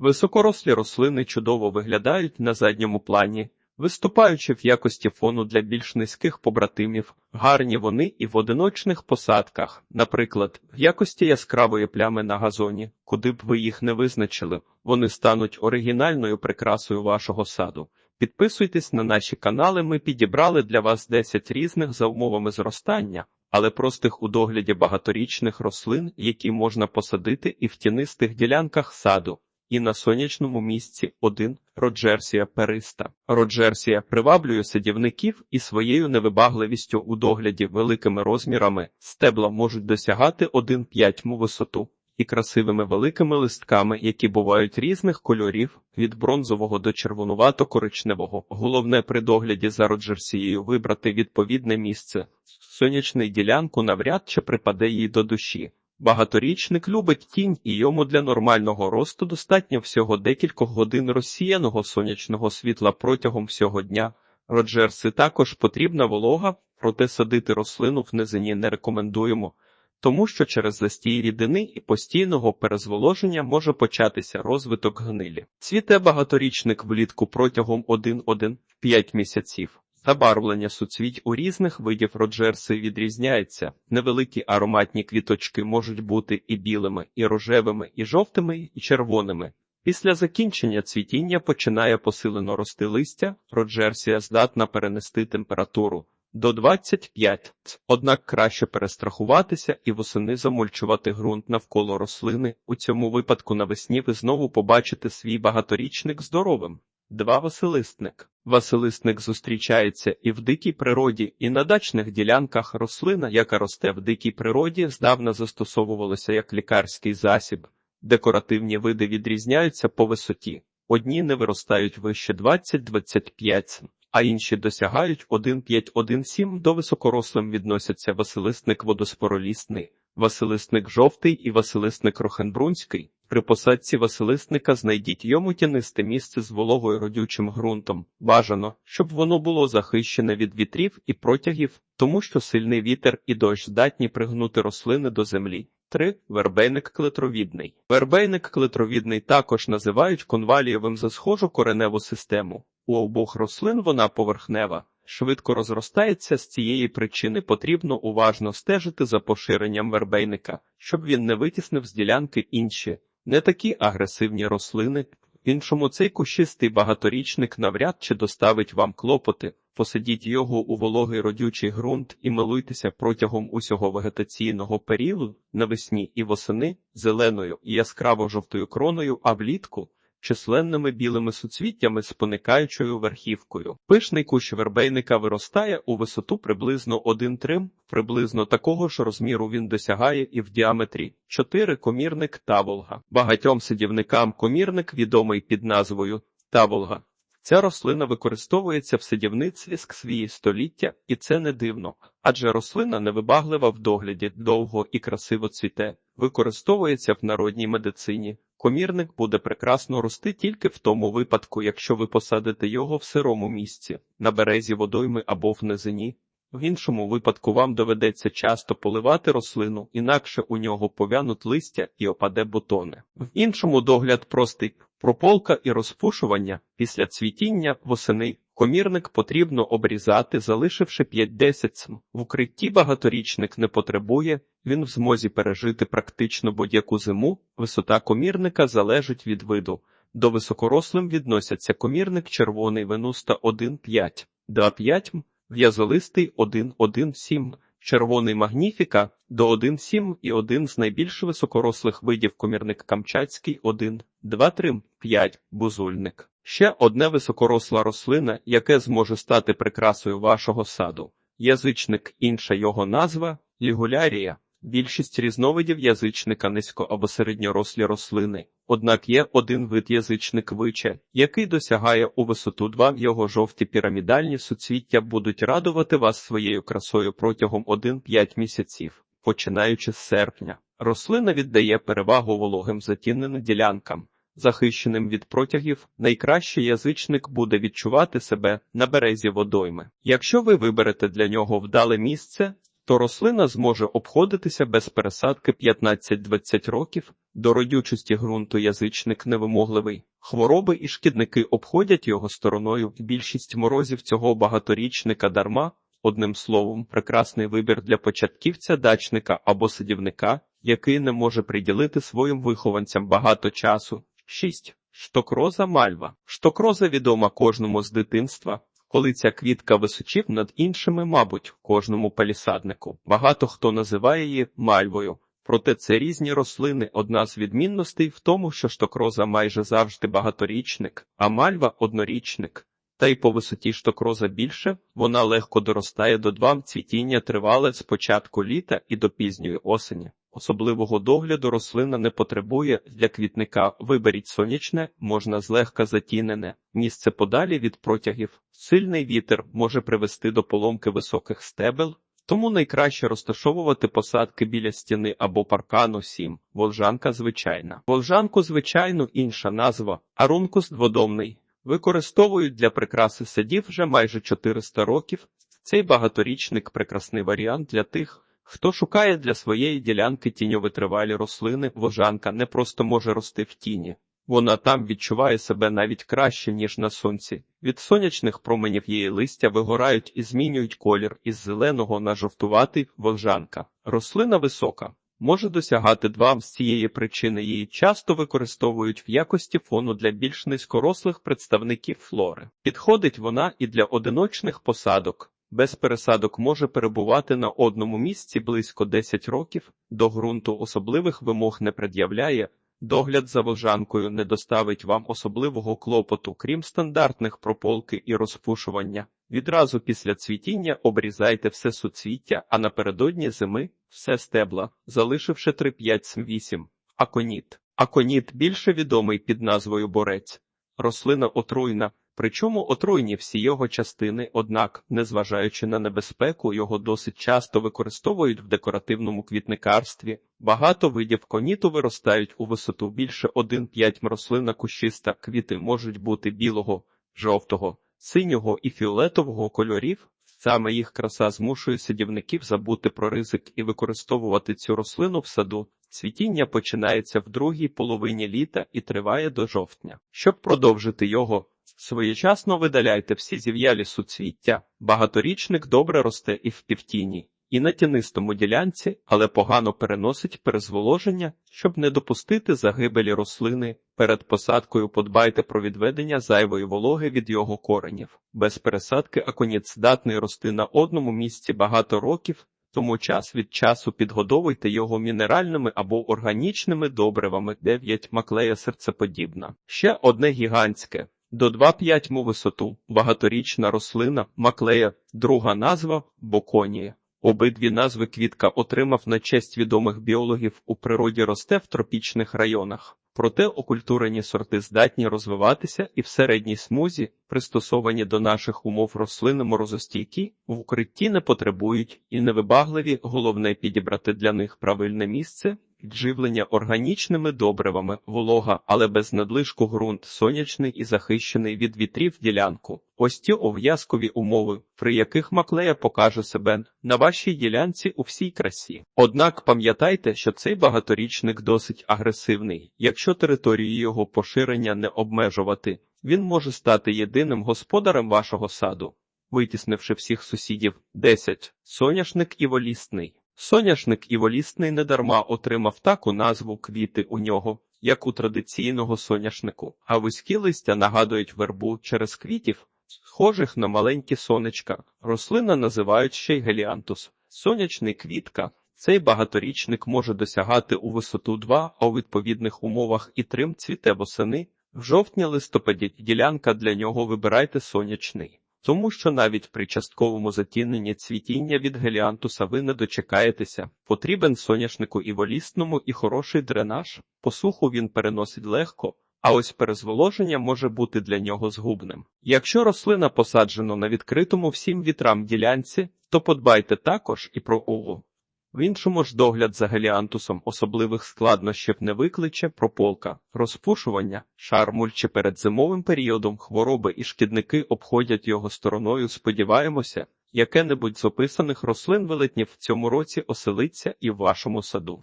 Високорослі рослини чудово виглядають на задньому плані, виступаючи в якості фону для більш низьких побратимів. Гарні вони і в одиночних посадках, наприклад, в якості яскравої плями на газоні, куди б ви їх не визначили, вони стануть оригінальною прикрасою вашого саду. Підписуйтесь на наші канали. Ми підібрали для вас 10 різних за умовами зростання, але простих у догляді багаторічних рослин, які можна посадити і в тінистих ділянках саду. І на сонячному місці один Роджерсія периста. Роджерсія приваблює садівників і своєю невибагливістю у догляді великими розмірами стебла можуть досягати 1,5 му висоту і красивими великими листками, які бувають різних кольорів від бронзового до червонувато-коричневого. Головне при догляді за Роджерсією вибрати відповідне місце. Сонячний ділянку навряд чи припаде їй до душі. Багаторічник любить тінь, і йому для нормального росту достатньо всього декількох годин розсіяного сонячного світла протягом всього дня. Роджерси також потрібна волога, проте садити рослину в низині не рекомендуємо, тому що через застій рідини і постійного перезволоження може початися розвиток гнилі. Цвіте багаторічник влітку протягом 1-1-5 місяців. Забарвлення суцвіть у різних видів роджерси відрізняється. Невеликі ароматні квіточки можуть бути і білими, і рожевими, і жовтими, і червоними. Після закінчення цвітіння починає посилено рости листя, роджерсія здатна перенести температуру до 25, однак краще перестрахуватися і восени замульчувати ґрунт навколо рослини. У цьому випадку навесні ви знову побачите свій багаторічник здоровим. Два Василистник. Василистник зустрічається і в дикій природі, і на дачних ділянках рослина, яка росте в дикій природі, здавна застосовувалася як лікарський засіб. Декоративні види відрізняються по висоті. Одні не виростають вище 20-25, а інші досягають 1,5-1,7 до високорослим відносяться Василистник водоспоролісний, Василистник жовтий і Василистник рохенбрунський. При посадці Василисника знайдіть йому тянисте місце з вологою родючим ґрунтом. Бажано, щоб воно було захищене від вітрів і протягів, тому що сильний вітер і дощ здатні пригнути рослини до землі. 3. Вербейник клетровідний. Вербейник клетровідний також називають конвалієвим за схожу кореневу систему. У обох рослин вона поверхнева. Швидко розростається з цієї причини потрібно уважно стежити за поширенням вербейника, щоб він не витіснив з ділянки інші, не такі агресивні рослини. Іншому цей кущистий багаторічник навряд чи доставить вам клопоти. Посадіть його у вологий родючий ґрунт і милуйтеся протягом усього вегетаційного періоду навесні і восени зеленою і яскраво жовтою кроною, а влітку численними білими суцвіттями з поникаючою верхівкою. Пишний кущ вербейника виростає у висоту приблизно 1 трим, приблизно такого ж розміру він досягає і в діаметрі 4 комірник таволга. Багатьом садівникам комірник відомий під назвою таволга. Ця рослина використовується в садівництві з свої століття, і це не дивно, адже рослина невибаглива в догляді, довго і красиво цвіте, використовується в народній медицині. Комірник буде прекрасно рости тільки в тому випадку, якщо ви посадите його в сирому місці, на березі водойми або в низині. В іншому випадку вам доведеться часто поливати рослину, інакше у нього пов'януть листя і опаде бутони. В іншому догляд простий прополка і розпушування після цвітіння восени. Комірник потрібно обрізати, залишивши 5-10 см. В укритті багаторічник не потребує, він в змозі пережити практично будь-яку зиму. Висота комірника залежить від виду. До високорослим відносяться комірник червоний венуста 1,5, 2,5 м, в'язолистий 1,1,7, червоний магніфіка до 1,7 і один з найбільш високорослих видів комірник камчатський 1, 2, 3, 5, бузульник. Ще одне високоросла рослина, яке зможе стати прикрасою вашого саду. Язичник, інша його назва лігулярія. Більшість різновидів язичника низько або середньорослі рослини. Однак є один вид язичник виче, який досягає у висоту 2 його жовті пірамідальні суцвіття будуть радувати вас своєю красою протягом 1-5 місяців, починаючи з серпня. Рослина віддає перевагу вологим затіненим ділянкам. Захищеним від протягів, найкраще язичник буде відчувати себе на березі водойми. Якщо ви виберете для нього вдале місце, то рослина зможе обходитися без пересадки 15-20 років, до родючості ґрунту язичник невимогливий. Хвороби і шкідники обходять його стороною. Більшість морозів цього багаторічника дарма. Одним словом, прекрасний вибір для початківця дачника або садівника, який не може приділити своїм вихованцям багато часу. 6. Штокроза мальва. Штокроза відома кожному з дитинства. Коли ця квітка височів над іншими, мабуть, кожному палісаднику. Багато хто називає її мальвою. Проте це різні рослини. Одна з відмінностей в тому, що штокроза майже завжди багаторічник, а мальва однорічник. Та й по висоті штокроза більше, вона легко доростає до двам цвітіння тривале з початку літа і до пізньої осені. Особливого догляду рослина не потребує для квітника. Виберіть сонячне, можна злегка затінене. Місце подалі від протягів. Сильний вітер може привести до поломки високих стебел, тому найкраще розташовувати посадки біля стіни або паркану 7. Волжанка звичайна. Волжанку звичайну інша назва арункус дводомний. Використовують для прикраси садів вже майже 400 років. Цей багаторічник прекрасний варіант для тих, хто шукає для своєї ділянки тіньовитривалі рослини. Вожанка не просто може рости в тіні. Вона там відчуває себе навіть краще, ніж на сонці. Від сонячних променів її листя вигорають і змінюють колір із зеленого на жовтуватий волжанка. Рослина висока. Може досягати два з цієї причини її часто використовують в якості фону для більш низькорослих представників флори. Підходить вона і для одиночних посадок. Без пересадок може перебувати на одному місці близько 10 років, до ґрунту особливих вимог не пред'являє, догляд за вожанкою не доставить вам особливого клопоту, крім стандартних прополки і розпушування. Відразу після цвітіння обрізайте все суцвіття, а напередодні зими все стебла, залишивши 3-5-8. Аконіт. Аконіт більше відомий під назвою борець. Рослина отруйна, причому отруйні всі його частини, однак, незважаючи на небезпеку, його досить часто використовують в декоративному квітникарстві. Багато видів коніту виростають у висоту більше 1-5 рослина кущиста, квіти можуть бути білого, жовтого, синього і фіолетового кольорів. Саме їх краса змушує садівників забути про ризик і використовувати цю рослину в саду. Цвітіння починається в другій половині літа і триває до жовтня. Щоб продовжити його, своєчасно видаляйте всі зів'ялі суцвіття. Багаторічник добре росте і в півтіні, і на тінистому ділянці, але погано переносить перезволоження, щоб не допустити загибелі рослини. Перед посадкою подбайте про відведення зайвої вологи від його коренів. Без пересадки аконіт здатний рости на одному місці багато років. Тому час від часу підгодовуйте його мінеральними або органічними добривами 9 маклея серцеподібна. Ще одне гігантське. До 2,5 му висоту багаторічна рослина маклея, друга назва боконія. Обидві назви квітка отримав на честь відомих біологів у природі росте в тропічних районах. Проте окультурені сорти здатні розвиватися і в середній смузі, пристосовані до наших умов рослини морозостійкі, в укритті не потребують і невибагливі, головне підібрати для них правильне місце, підживлення органічними добривами, волога, але без надлишку ґрунт, сонячний і захищений від вітрів ділянку. Ось ті обов'язкові умови, при яких маклея покаже себе на вашій ділянці у всій красі. Однак пам'ятайте, що цей багаторічник досить агресивний. Якщо територію його поширення не обмежувати, він може стати єдиним господарем вашого саду, витіснивши всіх сусідів. 10. Соняшник і волісний. Соняшник і волісний недарма отримав таку назву квіти у нього, як у традиційного соняшнику, а вузькі листя нагадують вербу через квітів, схожих на маленькі сонечка. Рослина називають ще й геліантус. Сонячний квітка. Цей багаторічник може досягати у висоту 2, а у відповідних умовах і трим цвіте восени. В жовтні-листопаді ділянка для нього вибирайте сонячний. Тому що навіть при частковому затіненні цвітіння від геліантуса ви не дочекаєтеся. Потрібен соняшнику і волісному, і хороший дренаж. Посуху він переносить легко, а ось перезволоження може бути для нього згубним. Якщо рослина посаджена на відкритому всім вітрам ділянці, то подбайте також і про уву. В іншому ж догляд за геліантусом особливих складнощів не викличе прополка, розпушування, шармуль чи перед зимовим періодом хвороби і шкідники обходять його стороною. Сподіваємося, Яке-небудь з описаних рослин велетнів в цьому році оселиться і в вашому саду.